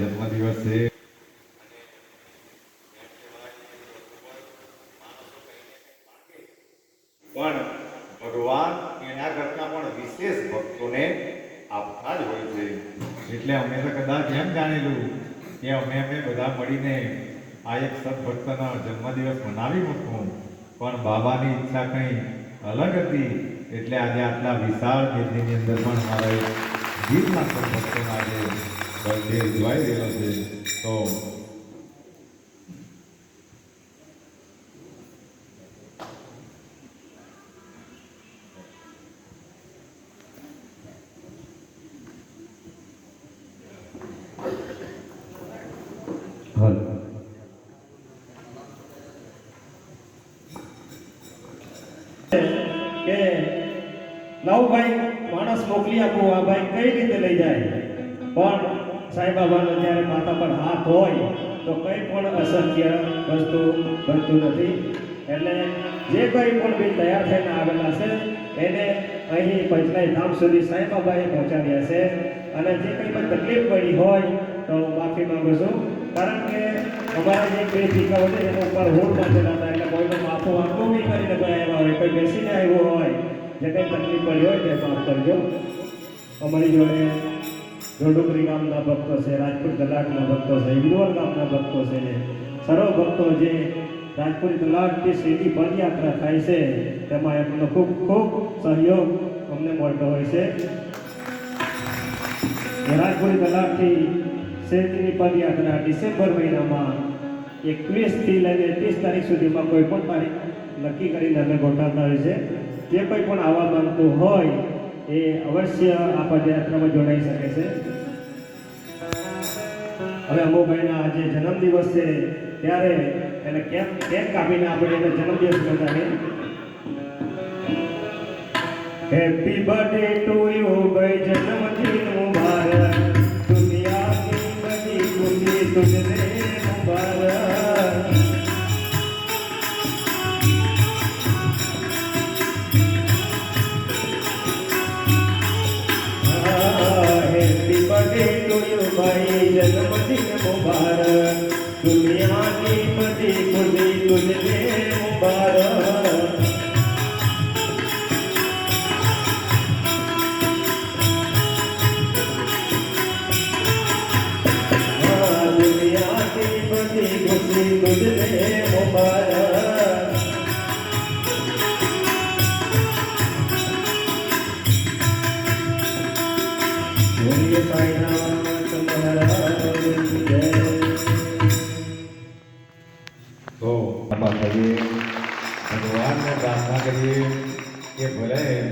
જન્મદિવસ છે પણ ભગવાન એના કરતા પણ વિશેષ ભક્તોને આપતા જ હોય છે. એટલે અમે તો કદાચ એમ જાણેલું કે અમે અમે બધા મળીને આ એક સદભક્તનો જન્મદિવસ મનાવી મૂકું પણ બાબાની ઈચ્છા કંઈ અલગ હતી. એટલે આજે આટલા વિશાળ ગીરની અંદર પણ મારા ગીરના સદભક્તોનો આજે બર્થડે ઉજવાઈ રહ્યો છે તો હલ કે લાવ ભાઈ માણસ મોકલી આપો આ ભાઈ કઈ રીતે લઈ જાય? પણ સાંઈ બાબાનો જ્યારે માથા પર હાથ હોય, તો કંઈ પણ અસંખ્ય વસ્તુ બનતું નથી. એટલે જે કંઈ પણ બી તૈયાર થઈને આવેલા છે, એને અહીં પંચલાઈ ધામ સુધી સાંઈ બાબાએ પહોંચાડ્યા છે. અને જે કંઈ પણ તકલીફ પડી હોય, તો માફી માંગુ છું. કારણ કે અમારા જે બે ટીકાઓ છે, એના ઉપર હોડ બાંધેલા હતા, એટલે કોઈનો માફો વાંકો નહીં કરીને આવ્યા હોય, કોઈ બેસીને આવ્યો હોય, જે કંઈ તકલીફ પડી હોય, તે માફ કરજો. અમારી જોડે જોડુકરી ગામના ભક્તો છે, રાજપુર તલાટના ભક્તો છે ઇન્દોર ગામના ભક્તો છે ને સર્વ ભક્તો જે રાજપુર તલાટથી સીધી પદયાત્રા થાય છે, તેમાં એમનો ખૂબ ખૂબ સહયોગ અમને મળતો હોય છે. રાજપુર તલાકથી શેરડીની પદયાત્રા ડિસેમ્બર મહિનામાં એકવીસથી લઈને ત્રીસ તારીખ સુધીમાં કોઈ પણ તારીખ નક્કી કરીને અમે ગોઠવતા હોય છે. જે કોઈ પણ આવવા માંગતું હોય એ અવશ્ય આ પદયાત્રામાં જોડાઈ શકે છે. હવે અમુભાઈના આજે જન્મદિવસ છે, ત્યારે એને કેક કેક કાપીને આપણે એને જન્મદિવસ વધાવીએ હેપી બર્થડે ટુ યુ ભાઈ, જન્મદિન મુબારક. દુનિયાની બધી ખુશી भाई जन्मदिन मुबारक। दुनिया की पति खुदी हाँ, तुझे मुबारक। दुनिया की मुबारक। Thank you. પ્રાર્થના કરીએ કે ભલે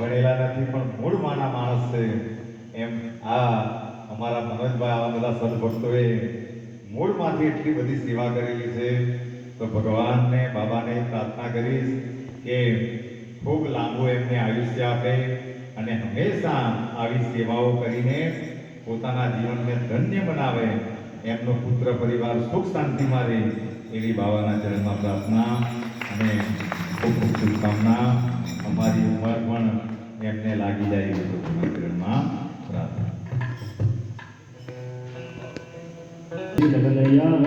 ભણેલા નથી, પણ મૂળ માણસ છે. એમ આ અમારા મનોજભાઈ આવા બધા સદભક્તોએ મૂળમાંથી એટલી બધી સેવા કરેલી છે. તો ભગવાનને, બાબાને પ્રાર્થના કરીશ કે ખૂબ લાંબુ એમને આયુષ્ય આપે અને હંમેશા આવી સેવાઓ કરીને પોતાના જીવનને ધન્ય બનાવે, એમનો પુત્ર પરિવાર સુખ શાંતિમાં રહે એવી બાબાના ચરણમાં પ્રાર્થના અને ખૂબ ખૂબ શુભકામના. અમારી ઉંમર પણ એમને લાગી જાય એવી ચરણમાં પ્રાર્થના.